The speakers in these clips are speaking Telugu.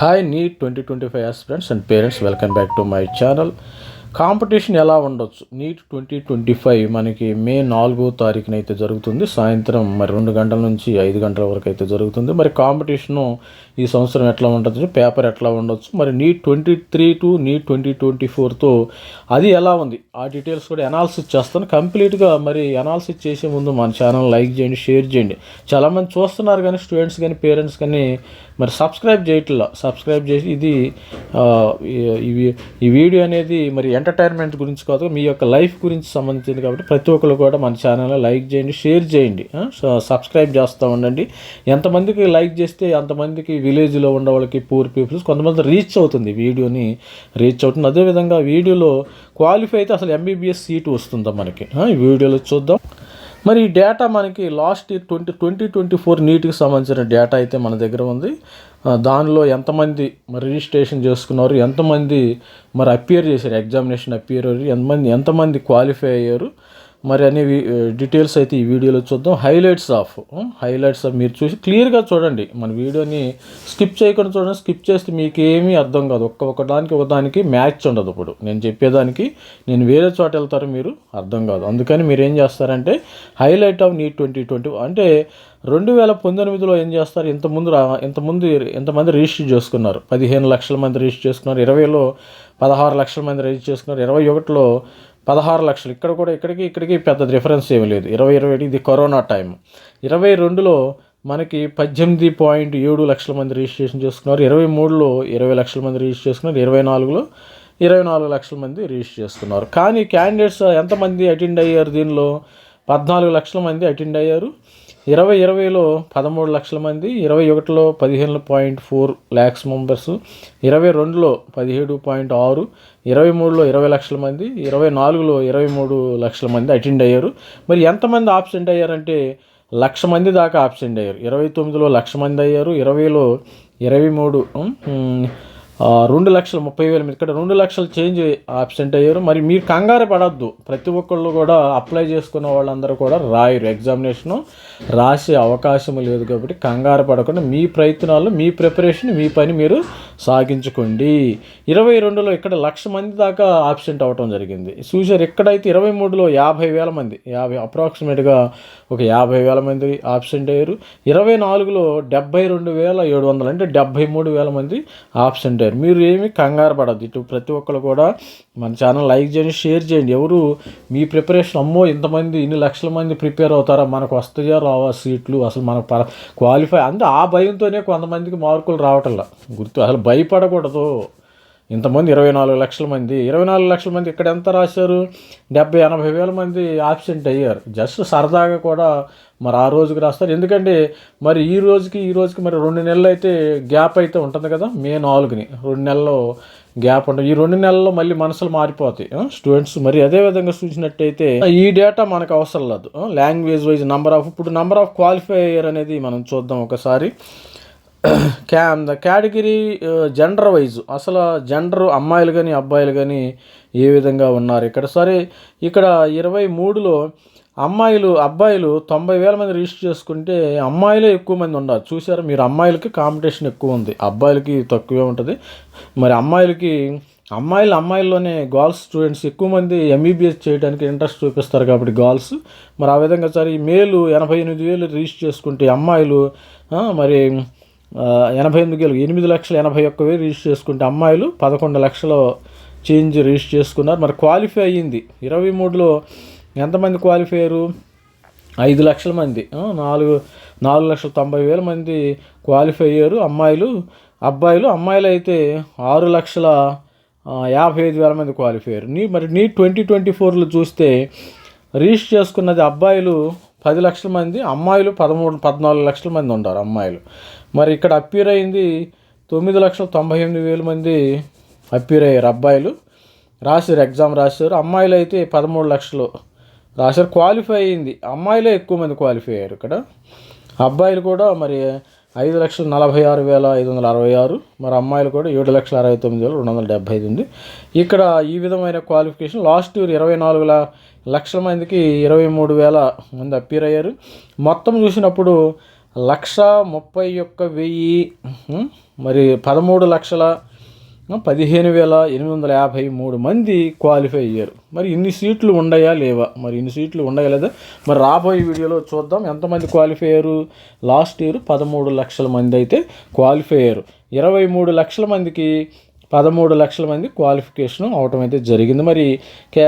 Hi NEET twenty twenty five aspirants and parents welcome back to my channel competition ఎలా ఉండొచ్చు? నీట్ ట్వంటీ ట్వంటీ ఫైవ్ మనకి మే నాలుగో తారీఖున అయితే జరుగుతుంది. సాయంత్రం మరి రెండు గంటల నుంచి ఐదు గంటల వరకు అయితే జరుగుతుంది. మరి కాంపిటీషను ఈ సంవత్సరం ఎట్లా ఉండొచ్చు? పేపర్ ఎట్లా ఉండొచ్చు? మరి NEET twenty three to NEET twenty twenty ఫోర్తో అది ఎలా ఉంది? ఆ డీటెయిల్స్ కూడా అనాలిసిస్ చేస్తాను. కంప్లీట్గా మరి అనాలిసిస్ చేసే ముందు మన ఛానల్ లైక్ చేయండి షేర్ చేయండి. చాలామంది చూస్తున్నారు కానీ స్టూడెంట్స్ కానీ పేరెంట్స్ కానీ మరి సబ్స్క్రైబ్ చేయట్లా. సబ్స్క్రైబ్ చేసి ఇది ఈ- ఇవి ఈ వీడియో అనేది మరి ఎంటర్టైన్మెంట్ గురించి కాదు మీ యొక్క లైఫ్ గురించి సంబంధించింది కాబట్టి ప్రతి ఒక్కరు కూడా మన ఛానల్ లైక్ చేయండి షేర్ చేయండి. సబ్స్క్రైబ్ చేస్తూ ఉండండి. ఎంతమందికి లైక్ చేస్తే అంతమందికి విలేజ్లో ఉన్న వాళ్ళకి పూర్ పీపుల్స్ కొంతమంది రీచ్ అవుతుంది వీడియోని రీచ్ అవుతుంది. అదేవిధంగా వీడియోలో క్వాలిఫై అయితే అసలు ఎంబీబీఎస్ సీటు వస్తుందా మనకి? ఈ వీడియోలో చూద్దాం. మరి ఈ డేటా మనకి last year twenty twenty twenty four నీట్కి సంబంధించిన డేటా అయితే మన దగ్గర ఉంది. దానిలో ఎంతమంది మరి రిజిస్ట్రేషన్ చేసుకున్నారు ఎంతమంది మరి అపియర్ చేశారు ఎగ్జామినేషన్ అపియర్ ఎంతమంది ఎంతమంది క్వాలిఫై అయ్యారు మరి అనేవి డీటెయిల్స్ అయితే ఈ వీడియోలో చూద్దాం. హైలైట్స్ ఆఫ్ హైలైట్స్ ఆఫ్ మీరు చూసి క్లియర్గా చూడండి. మన వీడియోని స్కిప్ చేయకుండా చూడండి. స్కిప్ చేస్తే మీకు ఏమీ అర్థం కాదు. ఒక్క ఒక దానికి ఒక దానికి మ్యాచ్ ఉండదు ఇప్పుడు. నేను చెప్పేదానికి నేను వేరే చోట వెళ్తారో మీరు అర్థం కాదు. అందుకని మీరు ఏం చేస్తారంటే highlight of NEET twenty twenty అంటే రెండు వేల పంతొమ్మిదిలో ఏం చేస్తారు? ఇంతకుముందు రా ఇంతకుముందు ఎంతమంది రిజిస్టర్ చేసుకున్నారు. పదిహేను లక్షల మంది రిజిస్టర్ చేసుకున్నారు. ఇరవైలో పదహారు లక్షల మంది రిజిస్టర్ చేసుకున్నారు. ఇరవై ఒకటిలో పదహారు లక్షలు. ఇక్కడ కూడా ఇక్కడికి ఇక్కడికి పెద్ద డిఫరెన్స్ ఏమీ లేదు. ఇరవై ఇరవై ఇది కరోనా టైం ఇరవై రెండులో మనకి పద్దెనిమిది పాయింట్ ఏడు లక్షల మంది రిజిస్ట్రేషన్ చేసుకున్నారు. ఇరవై మూడులో ఇరవై లక్షల మంది రిజిస్టర్ చేసుకున్నారు. ఇరవై నాలుగులో ఇరవై నాలుగు లక్షల మంది రిజిస్టర్ చేసుకున్నారు. కానీ క్యాండిడేట్స్ ఎంతమంది అటెండ్ అయ్యారు దీనిలో? పద్నాలుగు లక్షల మంది అటెండ్ అయ్యారు. ఇరవై ఇరవైలో పదమూడు లక్షల మంది ఇరవై ఒకటిలో పదిహేను పాయింట్ ఫోర్ ల్యాక్స్ మెంబర్స్ ఇరవై రెండులో పదిహేడు పాయింట్ ఆరు ఇరవై మూడులో ఇరవై లక్షల మంది ఇరవై నాలుగులో ఇరవై మూడు లక్షల మంది అటెండ్ అయ్యారు. మరి ఎంతమంది ఆబ్సెంట్ అయ్యారంటే లక్ష మంది దాకా ఆబ్సెంట్ అయ్యారు. ఇరవై తొమ్మిదిలో లక్ష మంది అయ్యారు ఇరవైలో ఇరవై మూడు రెండు లక్షల ముప్పై వేల మీద ఇక్కడ రెండు లక్షలు చేంజ్ ఆబ్సెంట్ అయ్యారు. మరి మీరు కంగారు పడద్దు. ప్రతి ఒక్కళ్ళు కూడా అప్లై చేసుకున్న వాళ్ళందరూ కూడా రాయరు. ఎగ్జామినేషను రాసే అవకాశం లేదు కాబట్టి కంగారు పడకుండా మీ ప్రయత్నాలు మీ ప్రిపరేషన్ మీ పని మీరు సాగించుకోండి. ఇరవై రెండులో ఇక్కడ లక్ష మంది దాకా ఆబ్సెంట్ అవ్వటం జరిగింది. చూసారు ఎక్కడైతే ఇరవై మూడులో యాభై వేల మంది యాభై అప్రాక్సిమేట్గా ఒక యాభై వేల మంది ఆబ్సెంట్ అయ్యారు. ఇరవై నాలుగులో డెబ్బై రెండు వేల ఏడు వందలు అంటే డెబ్బై మూడు వేల మంది ఆబ్సెంట్ అయ్యారు. మీరు ఏమి కంగారు పడద్దు. ఇటు ప్రతి ఒక్కరు కూడా మన ఛానల్ లైక్ చేయండి షేర్ చేయండి. ఎవరు మీ ప్రిపరేషన్ అమ్మో ఇంతమంది ఇన్ని లక్షల మంది ప్రిపేర్ అవుతారా? మనకు వస్తాయా రావా సీట్లు? అసలు మనకు పర క్వాలిఫై అంటే ఆ భయంతోనే కొంతమందికి మార్కులు రావటంలా. గుర్తు అసలు భయపడకూడదు. ఇంతమంది ఇరవై నాలుగు లక్షల మంది ఇరవై నాలుగు లక్షల మంది ఇక్కడ ఎంత రాశారు? డెబ్బై ఎనభై వేల మంది ఆబ్సెంట్ అయ్యారు. జస్ట్ సరదాగా కూడా మరి ఆ రోజుకి రాస్తారు. ఎందుకంటే మరి ఈ రోజుకి ఈ రోజుకి మరి రెండు నెలలు అయితే గ్యాప్ అయితే ఉంటుంది కదా మే నాలుగుని. రెండు నెలలు గ్యాప్ ఉంటుంది. ఈ రెండు నెలల్లో మళ్ళీ మనసులు మారిపోతాయి. స్టూడెంట్స్ మరి అదే విధంగా చూసినట్టయితే ఈ డేటా మనకు అవసరం లేదు. లాంగ్వేజ్ వైజ్ నంబర్ ఆఫ్ ఇప్పుడు నంబర్ ఆఫ్ క్వాలిఫై అయ్యర్ అనేది మనం చూద్దాం ఒకసారి. క్యా ద కేటగిరీ జెండర్ వైజ్ అసలు జెండర్ అమ్మాయిలు కానీ అబ్బాయిలు కానీ ఏ విధంగా ఉన్నారు? ఇక్కడ సరే ఇక్కడ ఇరవై మూడులో అమ్మాయిలు అబ్బాయిలు తొంభై వేల మంది రిజిస్టర్ చేసుకుంటే అమ్మాయిలే ఎక్కువ మంది ఉన్నారు. చూసారా మీరు అమ్మాయిలకి కాంపిటీషన్ ఎక్కువ ఉంది. అబ్బాయిలకి తక్కువే ఉంటుంది. మరి అమ్మాయిలకి అమ్మాయిలు అమ్మాయిల్లోనే గర్ల్స్ స్టూడెంట్స్ ఎక్కువ మంది ఎంబీబీఎస్ చేయడానికి ఇంట్రెస్ట్ చూపిస్తారు కాబట్టి గర్ల్స్ మరి ఆ విధంగా సరే మేలు ఎనభై ఎనిమిది వేలు రిజిస్టర్ చేసుకుంటే అమ్మాయిలు మరి ఎనభై ఎనిమిది వేలు ఎనిమిది లక్షల ఎనభై ఒక్క వేలు రిజిస్టర్ చేసుకుంటే అమ్మాయిలు పదకొండు లక్షల చేంజ్ రిజిస్టర్ చేసుకున్నారు. మరి క్వాలిఫై అయ్యింది. ఇరవై మూడులో ఎంతమంది క్వాలిఫై అయ్యారు? ఐదు లక్షల మంది. నాలుగు నాలుగు లక్షల తొంభై వేల మంది క్వాలిఫై అయ్యారు అమ్మాయిలు. అబ్బాయిలు అమ్మాయిలు అయితే ఆరు లక్షల యాభై ఐదు వేల మంది క్వాలిఫై అయ్యారు. నీ మరి నీ ట్వంటీ ట్వంటీ ఫోర్లో చూస్తే రిజిస్టర్ చేసుకున్నది అబ్బాయిలు పది లక్షల మంది అమ్మాయిలు పదమూడు పద్నాలుగు లక్షల మంది ఉంటారు అమ్మాయిలు. మరి ఇక్కడ అప్పీర్ అయింది తొమ్మిది లక్షల తొంభై ఎనిమిది వేల మంది అప్పీర్ అయ్యారు అబ్బాయిలు. రాశారు ఎగ్జామ్ రాశారు. అమ్మాయిలు అయితే పదమూడు లక్షలు రాశారు. క్వాలిఫై అయింది అమ్మాయిలే ఎక్కువ మంది క్వాలిఫై అయ్యారు ఇక్కడ. అబ్బాయిలు కూడా మరి ఐదు లక్షల నలభై ఆరు వేల ఐదు వందల అరవై ఆరు. మరి అమ్మాయిలు కూడా ఏడు లక్షల అరవై తొమ్మిది వేల రెండు వందల డెబ్బై ఐదు ఉంది. ఇక్కడ ఈ విధమైన క్వాలిఫికేషన్ లాస్ట్ ఇయర్ ఇరవై నాలుగు లక్షల మందికి ఇరవై మూడు వేల మంది అప్పీర్ అయ్యారు. మొత్తం చూసినప్పుడు లక్ష ముప్పై ఒక్క వెయ్యి మరి పదమూడు లక్షల పదిహేను వేల ఎనిమిది వందల యాభై మూడు మంది క్వాలిఫై అయ్యారు. మరి ఇన్ని సీట్లు ఉన్నాయా లేవా? మరి ఇన్ని సీట్లు ఉన్నాయా లేదా? మరి రాబోయే వీడియోలో చూద్దాం. ఎంతమంది క్వాలిఫై అయ్యారు? లాస్ట్ ఇయర్ పదమూడు లక్షల మంది అయితే క్వాలిఫై అయ్యారు. ఇరవై మూడు లక్షల మందికి పదమూడు లక్షల మంది క్వాలిఫికేషన్ అవటం అయితే జరిగింది. మరి కే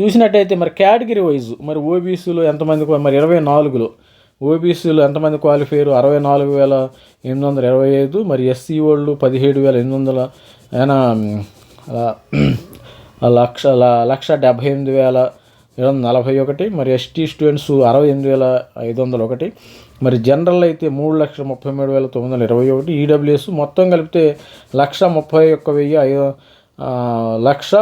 చూసినట్టయితే మరి కేటగిరీ వైజ్ మరి ఓబీసీలో ఎంతమంది మరి ఇరవై నాలుగులో ఓబీసీలో ఎంతమంది క్వాలిఫైరు అరవై నాలుగు వేల ఎనిమిది వందల ఇరవై ఐదు మరి ఎస్సీ వాళ్ళు పదిహేడు వేల ఎనిమిది వందల ఏనా లక్ష లక్ష డెబ్భై ఎనిమిది వేల ఏడు వందల నలభై ఒకటి మరి ఎస్టీ స్టూడెంట్స్ అరవై ఎనిమిది వేల ఐదు వందల ఒకటి మరి జనరల్ అయితే మూడు లక్షల ముప్పై మూడు వేల తొమ్మిది వందల ఇరవై ఒకటి ఈడబ్ల్యూఎస్ మొత్తం కలిపితే లక్ష ముప్పై ఒక్క వెయ్యి ఐదు లక్ష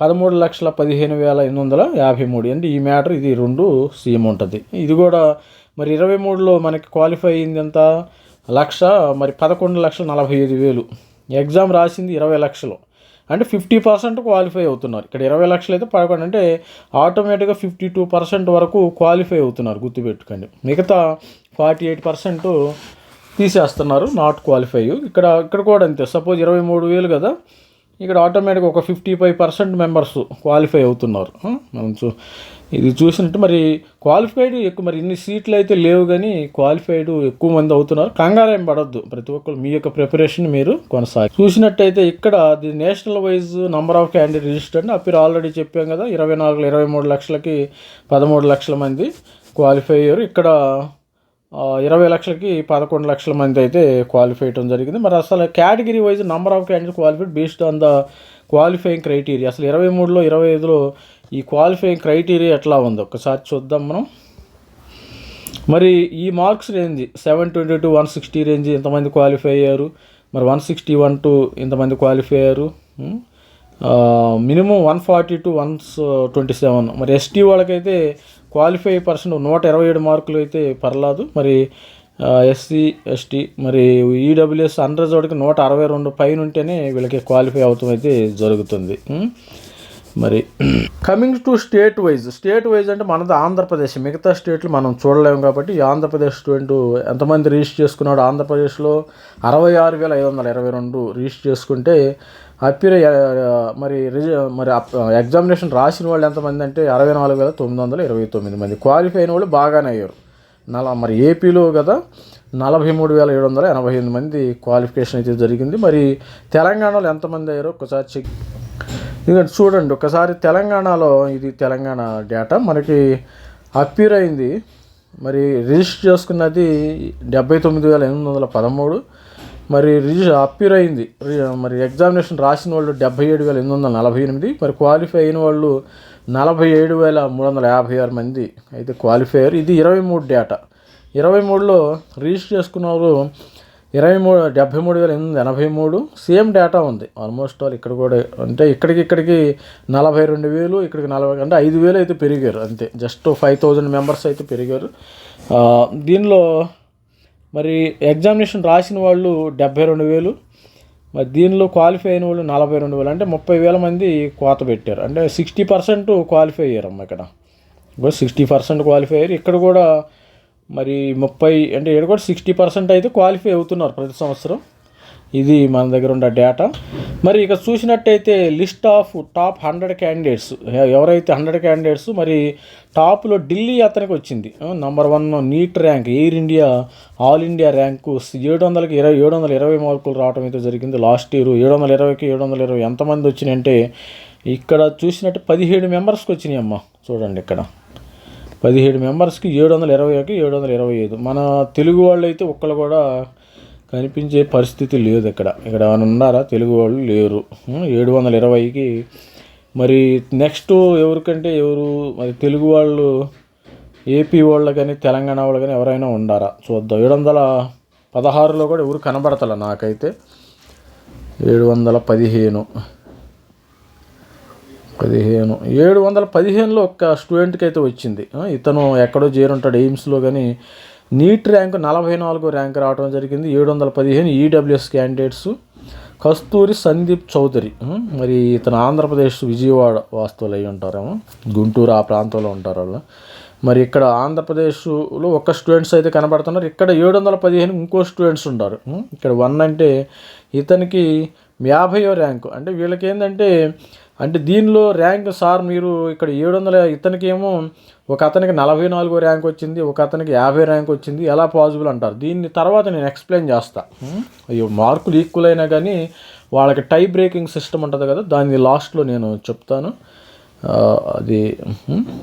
పదమూడు లక్షల పదిహేను వేల ఎనిమిది వందల యాభై మూడు. అంటే ఈ మ్యాటర్ ఇది రెండు సీఎం ఉంటుంది. ఇది కూడా మరి ఇరవై మూడులో మనకి క్వాలిఫై అయింది ఎంత లక్ష మరి పదకొండు లక్షల నలభై ఐదు వేలు. ఎగ్జామ్ రాసింది ఇరవై లక్షలు. అంటే ఫిఫ్టీ పర్సెంట్ క్వాలిఫై అవుతున్నారు. ఇక్కడ ఇరవై లక్షలు అయితే పదకొండు అంటే ఆటోమేటిక్గా ఫిఫ్టీ టూ పర్సెంట్ వరకు క్వాలిఫై అవుతున్నారు గుర్తుపెట్టుకోండి. మిగతా ఫార్టీ ఎయిట్ పర్సెంట్ తీసేస్తున్నారు నాట్ క్వాలిఫై. ఇక్కడ ఇక్కడ కూడా అంతే. సపోజ్ ఇరవై మూడు వేలు కదా ఇక్కడ ఆటోమేటిక్గా ఒక fifty five percent members qualify అవుతున్నారు మనం చూ ఇది చూసినట్టు మరి క్వాలిఫైడ్ ఎక్కువ మరి ఇన్ని సీట్లు అయితే లేవు కానీ క్వాలిఫైడ్ ఎక్కువ మంది అవుతున్నారు. కంగారు ఏం ప్రతి ఒక్కరు మీ యొక్క ప్రిపరేషన్ మీరు కొనసాగి చూసినట్టయితే ఇక్కడ the national wise number of candidate registered అప్పుడు ఆల్రెడీ చెప్పాం కదా ఇరవై నాలుగు ఇరవై మూడు లక్షలకి పదమూడు లక్షల మంది క్వాలిఫై అయ్యారు. ఇక్కడ ఇరవై లక్షలకి పదకొండు లక్షల మంది అయితే క్వాలిఫై అయ్యడం జరిగింది. మరి అసలు category wise number of candidate qualified based on the qualifying criteria అసలు ఇరవై మూడులో ఇరవై ఐదులో ఈ క్వాలిఫైయింగ్ క్రైటీరియా ఎట్లా ఉంది? ఒకసారి చూద్దాం మనం. మరి ఈ marks range seven twenty to one sixty range ఎంతమంది క్వాలిఫై అయ్యారు? మరి వన్ సిక్స్టీ వన్ టు ఇంతమంది క్వాలిఫై అయ్యారు minimum one forty to one twenty seven మరి ఎస్టీ వాళ్ళకైతే క్వాలిఫై పర్సెంట్ నూట ఇరవై ఏడు మార్కులు అయితే పర్లేదు. మరి ఎస్సీ ఎస్టీ మరి ఈడబ్ల్యూఎస్ అండర్ జోడికి నూట అరవై రెండు పైన ఉంటేనే వీళ్ళకి క్వాలిఫై అవుతాం అయితే జరుగుతుంది. మరి coming to state wise state wise అంటే మనది ఆంధ్రప్రదేశ్. మిగతా స్టేట్లు మనం చూడలేము కాబట్టి ఈ ఆంధ్రప్రదేశ్ స్టూడెంట్ ఎంతమంది రిజిస్టర్ చేసుకున్నాడు? ఆంధ్రప్రదేశ్లో అరవై ఆరు వేల ఐదు వందల ఇరవై రెండు రిజిస్టర్ చేసుకుంటే అప్పిర్ మరి రిజ మరి ఎగ్జామినేషన్ రాసిన వాళ్ళు ఎంతమంది అంటే అరవై నాలుగు వేల తొమ్మిది వందల ఇరవై తొమ్మిది మంది. క్వాలిఫై అయిన వాళ్ళు బాగానే అయ్యారు. నల మరి ఏపీలో కదా నలభై మూడు వేల ఏడు వందల ఎనభై ఎనిమిది మంది క్వాలిఫికేషన్ అయితే జరిగింది. మరి తెలంగాణలో ఎంతమంది అయ్యారో ఒకసారి చెక్ ఎందుకంటే చూడండి ఒకసారి తెలంగాణలో ఇది తెలంగాణ డేటా మనకి అప్యూర్ అయింది. మరి రిజిస్టర్ చేసుకున్నది డెబ్బై తొమ్మిది వేల ఎనిమిది వందల పదమూడు. మరి రిజిస్టర్ అప్యూర్ అయింది. మరి ఎగ్జామినేషన్ రాసిన వాళ్ళు డెబ్బై ఏడు వేల ఎనిమిది వందల నలభై ఎనిమిది. మరి క్వాలిఫై అయిన వాళ్ళు నలభై ఏడు వేల మూడు వందల యాభై ఆరు మంది అయితే క్వాలిఫై అయ్యారు. ఇది ఇరవై మూడు డేటా ఇరవై మూడులో రిజిస్టర్ చేసుకున్న వాళ్ళు ఇరవై మూడు డెబ్బై మూడు వేల ఎనిమిది ఎనభై మూడు సేమ్ డేటా ఉంది. ఆల్మోస్ట్ ఆల్ ఇక్కడ కూడా అంటే ఇక్కడికి ఇక్కడికి నలభై రెండు వేలు ఇక్కడికి నలభై అంటే ఐదు వేలు అయితే పెరిగారు అంతే. జస్ట్ ఫైవ్ థౌజండ్ మెంబర్స్ అయితే పెరిగారు. దీనిలో మరి ఎగ్జామినేషన్ రాసిన వాళ్ళు డెబ్బై రెండు వేలు మరి దీనిలో క్వాలిఫై అయిన వాళ్ళు నలభై రెండు వేలు అంటే ముప్పై వేల మంది కోత పెట్టారు. అంటే సిక్స్టీ పర్సెంట్ క్వాలిఫై అయ్యారు అమ్మ ఇక్కడ సిక్స్టీ పర్సెంట్ క్వాలిఫై అయ్యారు. ఇక్కడ కూడా మరి ముప్పై అంటే ఇక్కడ కూడా సిక్స్టీ పర్సెంట్ అయితే క్వాలిఫై అవుతున్నారు ప్రతి సంవత్సరం. ఇది మన దగ్గర ఉన్న డేటా మరి ఇక చూసినట్టయితే list of top hundred candidates ఎవరైతే హండ్రెడ్ క్యాండిడేట్స్ మరి టాప్లో ఢిల్లీ అతనికి వచ్చింది. Number one NEET rank air India all India rank ఏడు వందలకి ఇరవై ఏడు వందల ఇరవై మార్కులు రావడం అయితే జరిగింది లాస్ట్ ఇయర్. ఏడు వందల ఇరవైకి ఏడు వందల ఇరవై ఎంతమంది వచ్చినాయంటే ఇక్కడ చూసినట్టు పదిహేడు మెంబర్స్కి వచ్చినాయి అమ్మ చూడండి ఇక్కడ. పదిహేడు మెంబర్స్కి ఏడు వందల ఇరవైకి ఏడు వందల ఇరవై ఐదు. మన తెలుగు వాళ్ళు అయితే ఒక్కళ్ళు కూడా కనిపించే పరిస్థితి లేదు ఇక్కడ. ఇక్కడ ఏమైనా ఉన్నారా? తెలుగు వాళ్ళు లేరు. ఏడు వందల ఇరవైకి. మరి నెక్స్ట్ ఎవరికంటే ఎవరు? మరి తెలుగు వాళ్ళు ఏపీ వాళ్ళు కానీ తెలంగాణ వాళ్ళు కానీ ఎవరైనా ఉండారా? చూద్దాం. ఏడు వందల పదహారులో కూడా ఎవరు కనబడతలే నాకైతే. ఏడు వందల పదిహేను. పదిహేను. ఏడు వందల పదిహేనులో ఒక స్టూడెంట్కి అయితే వచ్చింది ఇతను ఎక్కడో చేరుంటాడు ఎయిమ్స్లో కానీ నీట్ ర్యాంక్ నలభై నాలుగో ర్యాంక్ రావడం జరిగింది. ఏడు వందల పదిహేను ఈడబ్ల్యూఎస్ క్యాండిడేట్స్ కస్తూరి సందీప్ చౌదరి. మరి ఇతను ఆంధ్రప్రదేశ్ విజయవాడ వాస్తువులు అయి ఉంటారేమో గుంటూరు ఆ ప్రాంతంలో ఉంటారు వాళ్ళు మరి ఇక్కడ ఆంధ్రప్రదేశ్లో ఒక స్టూడెంట్స్ అయితే కనబడుతున్నారు. ఇక్కడ ఏడు వందల పదిహేను ఇంకో స్టూడెంట్స్ ఉంటారు ఇక్కడ వన్ అంటే ఇతనికి యాభైయో ర్యాంకు. అంటే వీళ్ళకి ఏంటంటే అంటే దీనిలో ర్యాంక్ సార్ మీరు ఇక్కడ ఏడు వందల ఇతనికి ఏమో ఒక అతనికి నలభై నాలుగో ర్యాంక్ వచ్చింది ఒక అతనికి యాభై ర్యాంక్ వచ్చింది ఎలా పాసిబుల్ అంటారు? దీన్ని తర్వాత నేను ఎక్స్ప్లెయిన్ చేస్తా. అయ్యో మార్కులు ఈక్వల్ అయినా కానీ వాళ్ళకి టై బ్రేకింగ్ సిస్టమ్ ఉంటుంది కదా దాన్ని లాస్ట్లో నేను చెప్తాను. అది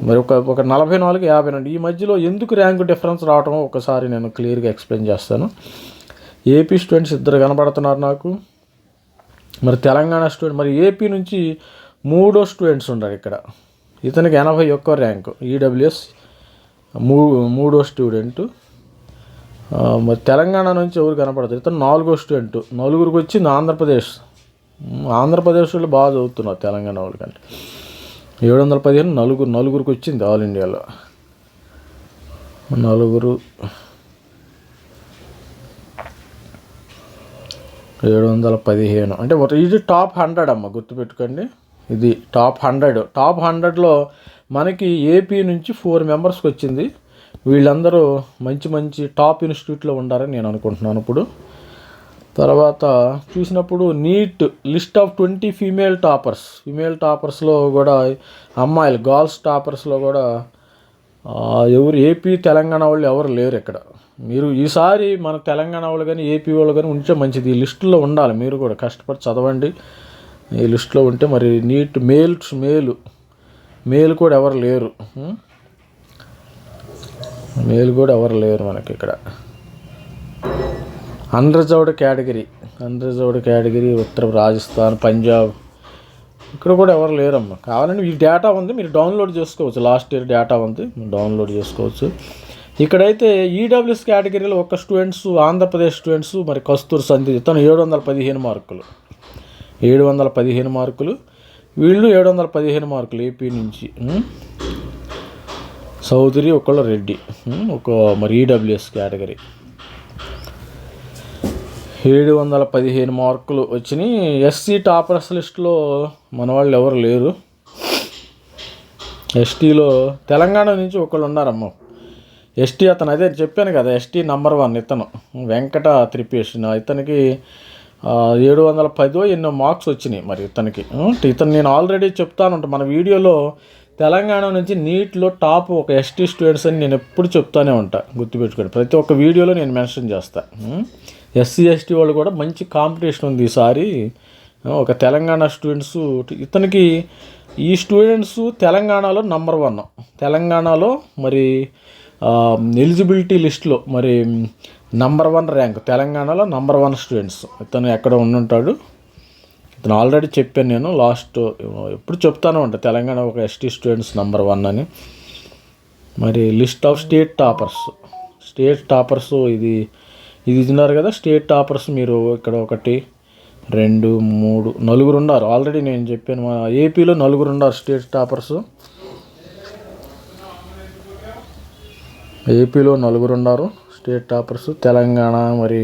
మరి ఒక ఒక నలభై నాలుగు యాభై రెండు. ఈ మధ్యలో ఎందుకు ర్యాంక్ డిఫరెన్స్ రావటం ఒకసారి నేను క్లియర్గా ఎక్స్ప్లెయిన్ చేస్తాను. ఏపీ స్టూడెంట్స్ ఇద్దరు కనబడుతున్నారు నాకు. మరి తెలంగాణ స్టూడెంట్ మరి ఏపీ నుంచి మూడో స్టూడెంట్స్ ఉన్నారు ఇక్కడ. ఇతనికి ఎనభై ఒక్క ర్యాంకు ఈడబ్ల్యూఎస్ మూ మూడో స్టూడెంటు మరి తెలంగాణ నుంచి ఎవరు కనపడతారు? ఇతను నాలుగో స్టూడెంట్ నలుగురికి వచ్చింది ఆంధ్రప్రదేశ్. ఆంధ్రప్రదేశ్ వాళ్ళు బాగా చదువుతున్నారు తెలంగాణ వాళ్ళకంటే ఏడు వందల పదిహేను నలుగురు నలుగురికి వచ్చింది ఆల్ ఇండియాలో నలుగురు. ఏడు వందల పదిహేను. అంటే ఇది టాప్ హండ్రెడ్ అమ్మ గుర్తుపెట్టుకోండి. ఇది టాప్ హండ్రెడ్. టాప్ హండ్రెడ్లో మనకి ఏపీ నుంచి ఫోర్ మెంబర్స్కి వచ్చింది. వీళ్ళందరూ మంచి మంచి టాప్ ఇన్స్టిట్యూట్లో ఉండారని నేను అనుకుంటున్నాను ఇప్పుడు. తర్వాత చూసినప్పుడు NEET list of twenty female toppers. Female టాపర్స్లో కూడా అమ్మాయిలు గర్ల్స్ టాపర్స్లో కూడా ఎవరు ఏపీ తెలంగాణ వాళ్ళు ఎవరు లేరు ఇక్కడ. మీరు ఈసారి మన తెలంగాణ వాళ్ళు కానీ ఏపీ వాళ్ళు కానీ ఉంటే మంచిది. ఈ లిస్టులో ఉండాలి మీరు కూడా. కష్టపడి చదవండి. ఈ లిస్ట్లో ఉంటే మరి నీట్ మేల్స్ మేలు. మేలు కూడా ఎవరు లేరు. మేలు కూడా ఎవరు లేరు మనకి ఇక్కడ. Unreserved category. అన్రిజర్వ్డ్ కేటగిరీ ఉత్తర రాజస్థాన్ పంజాబ్. ఇక్కడ కూడా ఎవరు లేరమ్మా. కావాలంటే ఈ డేటా ఉంది మీరు డౌన్లోడ్ చేసుకోవచ్చు. లాస్ట్ ఇయర్ డేటా ఉంది డౌన్లోడ్ చేసుకోవచ్చు. ఇక్కడైతే ఈడబ్ల్యూఎస్ కేటగిరీలో ఒక స్టూడెంట్స్ ఆంధ్రప్రదేశ్ స్టూడెంట్స్ మరి కస్తూర్ సంధి తను ఏడు వందల పదిహేను మార్కులు. ఏడు వందల పదిహేను మార్కులు. వీళ్ళు ఏడు వందల పదిహేను మార్కులు ఏపీ నుంచి. చౌదరి ఒకళ్ళు రెడ్డి. ఒక మరి ఈడబ్ల్యూఎస్ కేటగిరీ. ఏడు వందల పదిహేను మార్కులు వచ్చినాయి ఎస్సీ టాపర్స్ లిస్టులో మన వాళ్ళు ఎవరు లేరు. ఎస్టీలో తెలంగాణ నుంచి ఒకళ్ళు ఉన్నారమ్మ. ఎస్టీ అతను అదే చెప్పాను కదా ఎస్టీ నంబర్ వన్ ఇతను. వెంకట త్రిపేష్. ఇతనికి ఏడు వందల పదో ఎన్నో మార్క్స్ వచ్చినాయి మరి ఇతనికి. ఇతను నేను ఆల్రెడీ చెప్తాను మన వీడియోలో తెలంగాణ నుంచి నీట్లో టాప్ ఒక ఎస్టీ స్టూడెంట్స్ అని నేను ఎప్పుడు చెప్తానే ఉంటాను గుర్తుపెట్టుకోండి. ప్రతి ఒక్క వీడియోలో నేను మెన్షన్ చేస్తాను ఎస్సీ ఎస్టీ వాళ్ళు కూడా మంచి కాంపిటీషన్ ఉంది ఈసారి. ఒక తెలంగాణ స్టూడెంట్స్ ఇతనికి ఈ స్టూడెంట్స్ తెలంగాణలో నంబర్ వన్ తెలంగాణలో మరి ఎలిజిబిలిటీ లిస్ట్లో మరి నంబర్ వన్ ర్యాంక్ తెలంగాణలో నంబర్ వన్ స్టూడెంట్స్ ఇతను ఎక్కడ ఉండుంటాడు? ఇతను ఆల్రెడీ చెప్పాను నేను లాస్ట్ ఎప్పుడు చెప్తాను అంట తెలంగాణ ఒక ఎస్టీ స్టూడెంట్స్ నంబర్ వన్ అని. మరి list of state toppers state toppers ఇది ఇది ఉన్నారు కదా స్టేట్ టాపర్స్ మీరు ఇక్కడ ఒకటి రెండు మూడు నలుగురు ఉన్నారు. ఆల్రెడీ నేను చెప్పాను మా ఏపీలో నలుగురు ఉన్నారు స్టేట్ టాపర్స్ ఏపీలో నలుగురు ఉన్నారు. స్టేట్ టాపర్స్ తెలంగాణ మరి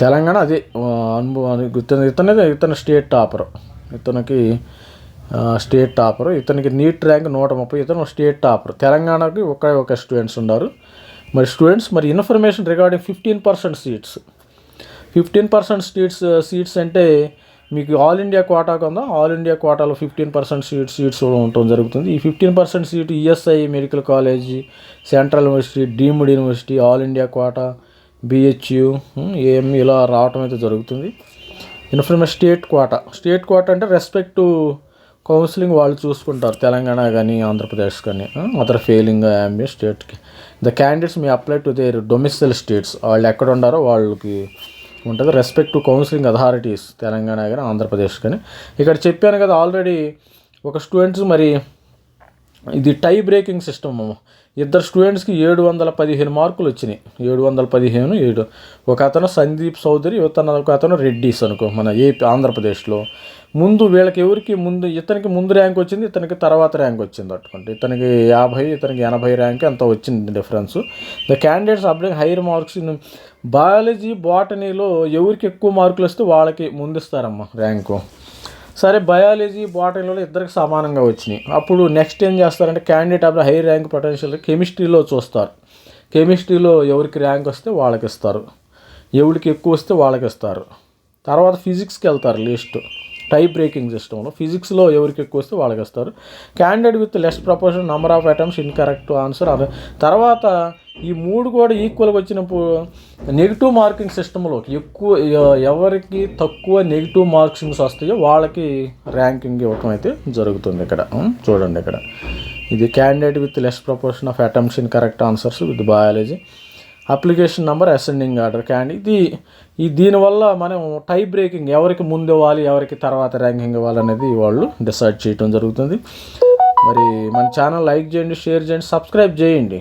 తెలంగాణ అదే అనుభవం ఇతను ఇతనే ఇతను స్టేట్ టాపర్. ఇతనికి స్టేట్ టాపర్. ఇతనికి నీట్ ర్యాంక్ నూట ముప్పై. ఇతను స్టేట్ టాపర్. తెలంగాణకి ఒక ఒక స్టూడెంట్స్ ఉన్నారు. మరి స్టూడెంట్స్ మరి information regarding fifteen percent seats. Fifteen percent seats seats అంటే మీకు ఆల్ ఇండియా కోటా కింద. ఆల్ ఇండియా కోటాలో ఫిఫ్టీన్ పర్సెంట్ సీట్ సీట్స్ ఉండటం జరుగుతుంది. ఈ fifteen percent seat ESI medical college central university deemed university all India quota BHU AM ఇలా రావటం అయితే జరుగుతుంది. Information state quota state quota అంటే రెస్పెక్ట్ కౌన్సిలింగ్ వాళ్ళు చూసుకుంటారు. తెలంగాణ కానీ ఆంధ్రప్రదేశ్ కానీ అదర్ ఫెయిలింగ్ ఎంబీ స్టేట్కి. The candidates may apply to their domicile states. వాళ్ళు ఎక్కడ ఉండారో వాళ్ళకి ఉంటుంది. Respect to counselling authorities Telangana కానీ ఆంధ్రప్రదేశ్ కానీ ఇక్కడ చెప్పాను కదా ఆల్రెడీ ఒక స్టూడెంట్స్ మరి ఇది టై బ్రేకింగ్ సిస్టమ్ ఇద్దరు స్టూడెంట్స్కి ఏడు వందల పదిహేను మార్కులు వచ్చినాయి. ఏడు వందల పదిహేను ఏడు. ఒక అతను సందీప్ చౌదరి ఇతను ఒక అతను రెడ్డిస్ అనుకో మన ఏపీ ఆంధ్రప్రదేశ్లో. ముందు వీళ్ళకి ఎవరికి ముందు ఇతనికి ముందు ర్యాంక్ వచ్చింది ఇతనికి తర్వాత ర్యాంక్ వచ్చింది అట్టుకుంటే ఇతనికి యాభై ఇతనికి ఎనభై ర్యాంక్ అంత వచ్చింది difference the candidates update higher marks biology బాటనీలో ఎవరికి ఎక్కువ మార్కులు వస్తే వాళ్ళకి ముందిస్తారమ్మా ర్యాంకు సరే బయాలజీ బాటనీలో ఇద్దరికి సమానంగా వచ్చినాయి. అప్పుడు నెక్స్ట్ ఏం చేస్తారంటే candidate of high rank potential కెమిస్ట్రీలో చూస్తారు. కెమిస్ట్రీలో ఎవరికి ర్యాంక్ వస్తే వాళ్ళకి ఇస్తారు. ఎవరికి ఎక్కువ వస్తే వాళ్ళకి ఇస్తారు. తర్వాత ఫిజిక్స్కి వెళ్తారు లిస్ట్. టై బ్రేకింగ్ సిస్టంలో ఫిజిక్స్లో ఎవరికి ఎక్కువ వస్తే వాళ్ళకి ఇస్తారు. Candidate with less proportion number of items incorrect answer అదే తర్వాత ఈ మూడు కూడా ఈక్వల్గా వచ్చినప్పుడు నెగిటివ్ మార్కింగ్ సిస్టంలో ఎక్కువ ఎవరికి తక్కువ నెగిటివ్ మార్క్సింగ్స్ వస్తాయో వాళ్ళకి ర్యాంకింగ్ ఇవ్వటం అయితే జరుగుతుంది ఇక్కడ. చూడండి ఇక్కడ. ఇది candidate with less proportion of attempts incorrect answers with biology application number ascending order candy ఇది ఈ దీనివల్ల మనం టై బ్రేకింగ్ ఎవరికి ముందు ఇవ్వాలి ఎవరికి తర్వాత ర్యాంకింగ్ ఇవ్వాలనేది వాళ్ళు డిసైడ్ చేయటం జరుగుతుంది. మరి మన ఛానల్ లైక్ చేయండి షేర్ చేయండి సబ్స్క్రైబ్ చేయండి.